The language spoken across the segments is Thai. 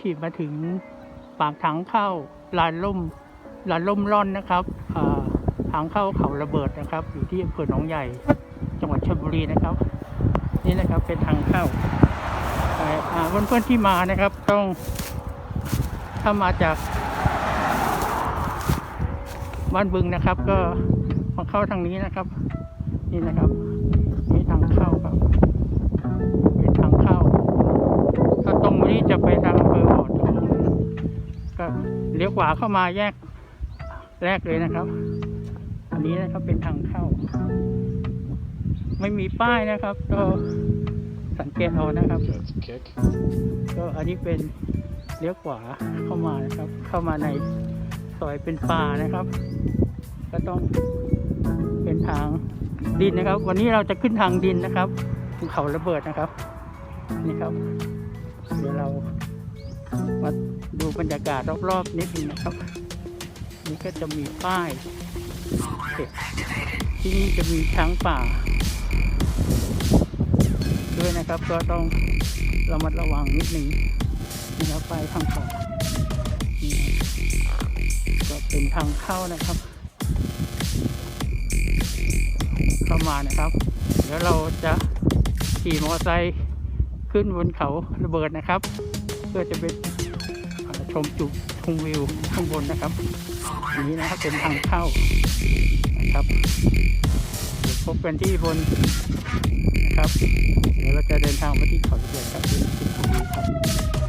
ขี่มาถึงปากทางเข้าลานล่มลานล่มร่อนนะครับอ่าทางเข้าเขาระเบิดนะครับ อยู่ที่อำเภอหนองใหญ่ จังหวัดชลบุรีนะครับ นี่นะครับเป็นทางเข้าแต่อ่าเพื่อนๆที่มานะครับต้องถ้ามาจากบ้านบึงนะครับ ก็มาเข้าทางนี้นะครับ นี่นะครับนี่ทางเข้าครับเป็นทางเข้าถ้าตรงนี้จะไปทาง ก็เลี้ยวขวาเข้ามาแยกแรกเลยนะครับ อันนี้นะครับเป็นทางเข้า ไม่มีป้ายนะครับ ก็สังเกตเอานะครับ That's a kick. ก็อันนี้เป็นเลี้ยวขวาเข้ามานะครับ เข้ามาในซอยเป็นป่านะครับ ก็ต้องเป็นทางดินนะครับ วันนี้เราจะขึ้นทางดินนะครับภูเขาระเบิดนะครับ นี่ครับ เดี๋ยวเรา มาดูบรรยากาศรอบๆนิดนึงนะครับ นี่ก็จะมีป้ายที่นี่จะมีช้างป่า ด้วยนะครับ ก็ต้องระมัดระวังนิดนึงนี่ครับไปทางขวาก็เป็นทางเข้านะครับ เข้ามานะครับ เดี๋ยวเราจะขี่มอเตอร์ไซค์ขึ้นบนเขาระเบิดนะครับ เพื่อจะไปชมจุดชมวิวข้างบนนะครับอันนี้นะครับเป็นทางเข้านะครับเดี๋ยวพบกันที่บนนะครับ เดี๋ยวเราจะเดินทางมาที่เขาระเบิดครับที่สุพรรณบุรีครับ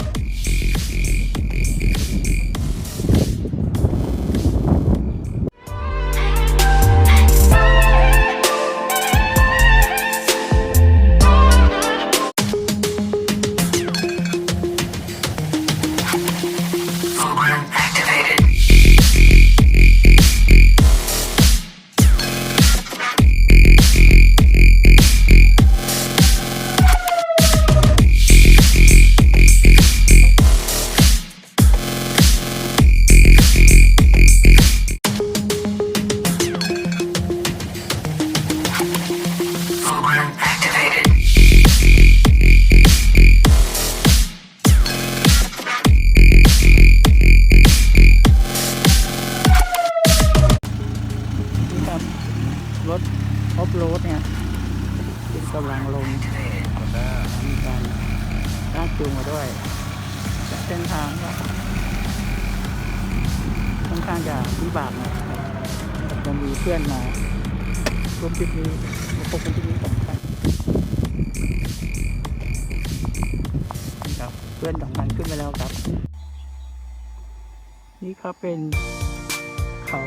มีเพื่อนมาร่วมทริปนี้มาพบกันที่นี้สองคันครับ เพื่อนสองคันขึ้นไปแล้วครับ นี่ครับเป็นเขา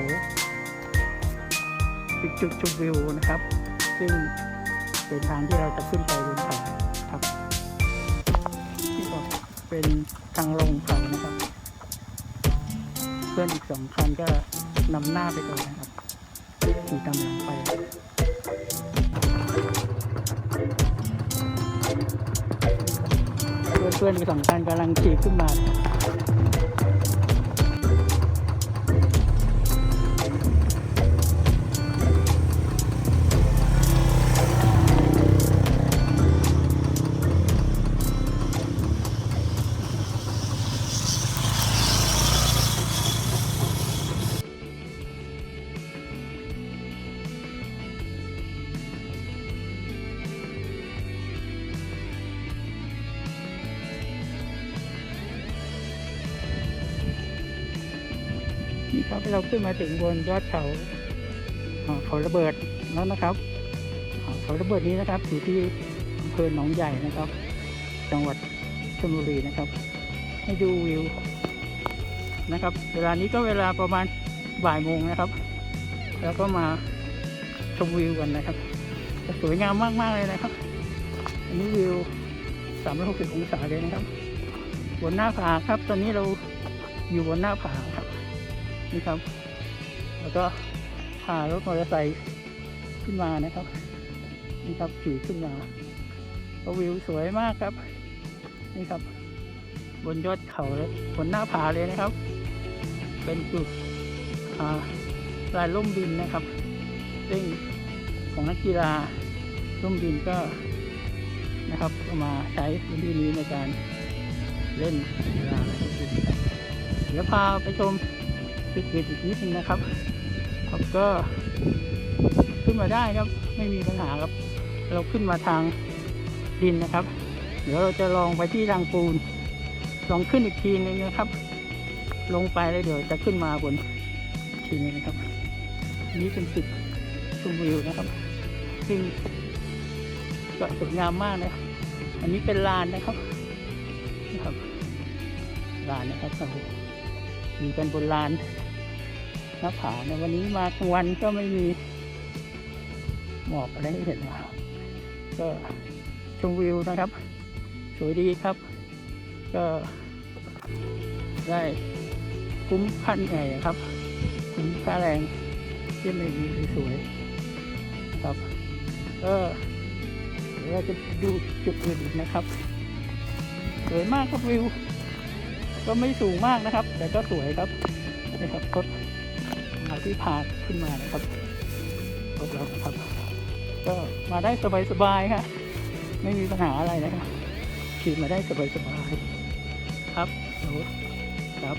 จุดจุดชมวิวนะครับ ซึ่งเป็นทางที่เราจะขึ้นไปบนเขาครับนี่ก็เป็นทางลงเขานะครับ เพื่อนอีกสองคันก็นำหน้าไปก่อนนะครับ ขี่ตามหลังไปเพื่อนๆอีกสองคันกำลังขี่ขึ้นมา ครับเราขึ้นมาถึงบนยอดเขาเขาระเบิดแล้วนะครับเขาระเบิดนี้นะครับอยู่ที่อำเภอหนองใหญ่นะครับ จังหวัดชลบุรีนะครับ ให้ดูวิวนะครับ เวลานี้ก็เวลาประมาณบ่ายโมงนะครับ แล้วก็มาชมวิวกันนะครับจะสวยงามมากๆเลยนะครับ อันนี้วิว 360 องศาเลยนะครับ บนหน้าผาครับ ตอนนี้เราอยู่บนหน้าผา นี่ครับ แล้วก็พารถมอเตอร์ไซค์ขึ้นมานะครับนี่ครับขี่ขึ้นมาก็วิวสวยมากครับ นี่ครับ บนยอดเขาเลยบนหน้าผาเลยนะครับ เป็นจุดอ่าลายล่มบินนะครับ ซึ่งของนักกีฬาล่มบินก็นะครับเอามาใช้พื้นที่นี้ในการเล่นกีฬาเดี๋ยวพาไปชม จุดเด่นอีกนิดนึงนะครับครับก็ขึ้นมาได้ครับ ไม่มีปัญหาครับ เราขึ้นมาทางดินนะครับ เดี๋ยวเราจะลองไปที่ทางปูน ลองขึ้นอีกทีนึงนะครับ ลงไปแล้วเดี๋ยวจะขึ้นมาบนอีกทีนึงนะครับ นี่เป็นจุดชมวิวนะครับ ซึ่งก็สวยงามมากนะครับอันนี้เป็นลานนะครับนะครับลานนะครับเราอยู่กันบนลาน หน้าผาในวันนี้มากลางวันก็ไม่มีหมอกอะไรให้เห็นนะครับก็ชมวิวนะครับ สวยดีครับ ก็ได้คุ้มค่าเหนื่ครับ คุ้มค่าแรงที่ไม่มีสวยครับก็เดี๋ยวเราจะดูจุดอื่นอีกนะครับสวยมากครับวิว ก็ไม่สูงมากนะครับ แต่ก็สวยครับนี่ครับรถ ที่พาขึ้นมานะครับรถเราครับ ก็มาได้สบายๆครับไม่มีปัญหาอะไรนะครับขี่มาได้สบายๆครับโอ้ครับ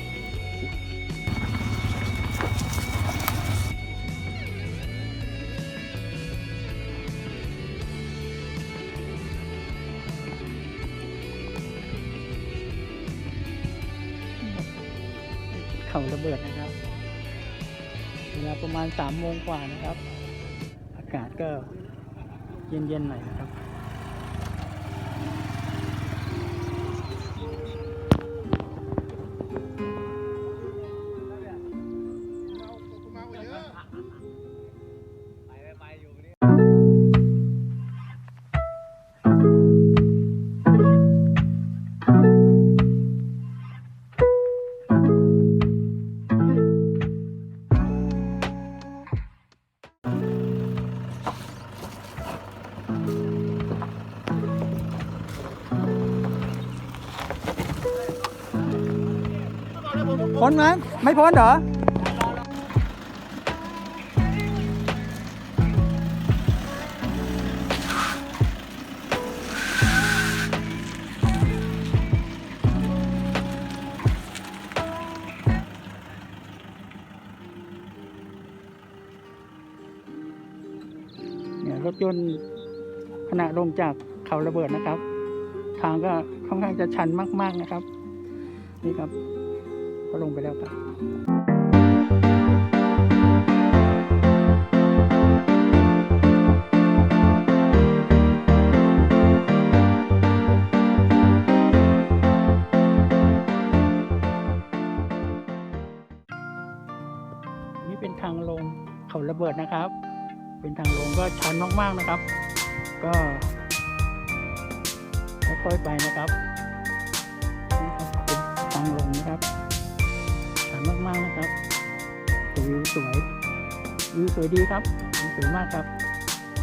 เขาระเบิดนะ มาณ3ามโมงกว่านะครับ อากาศก็เย็นๆหน่อยนะครับ พ้นไหมไม่พ้นเหรอเนี่ยรถยนต์ขณะลงจากเขาระเบิดนะครับ ทางก็ค่อนข้างจะชันมาก ๆนะครับ นี่ครับ ก็ลงไปแล้วครับนี่เป็นทางลงเขาระเบิดนะครับ เป็นทางลงก็ชันมากๆนะครับ ก็ค่อยๆไปนะครับนี่ครับเป็นทางลงนะครับ ชันมากๆนะครับแต่วิวสวยวิวสวยดีครับวิวสวยมากครับ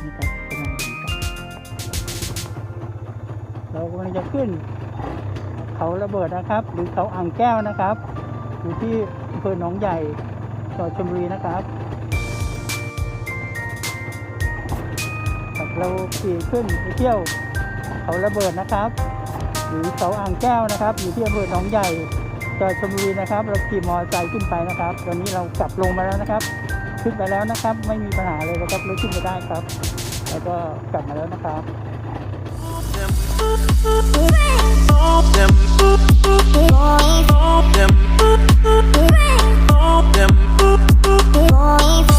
นี่ครับเป็นทางลงครับเรากำลังจะขึ้น เขาระเบิดนะครับ หรือเขาอ่างแก้วนะครับ อยู่ที่อำเภอหนองใหญ่จังหวัดชลบุรีนะครับเราขี่ขึ้นไปเที่ยวเขาระเบิดนะครับ หรือเขาอ่างแก้วนะครับ อยู่ที่อำเภอหนองใหญ่ จอกชมบุรีนะครับ เราขี่มอเตอร์ไซค์ขึ้นไปนะครับตอนนี้เรากลับลงมาแล้วนะครับ ขึ้นไปแล้วนะครับ ไม่มีปัญหาเลยนะครับรถขึ้นไปได้ครับ แล้วก็กลับมาแล้วนะครับ Boy,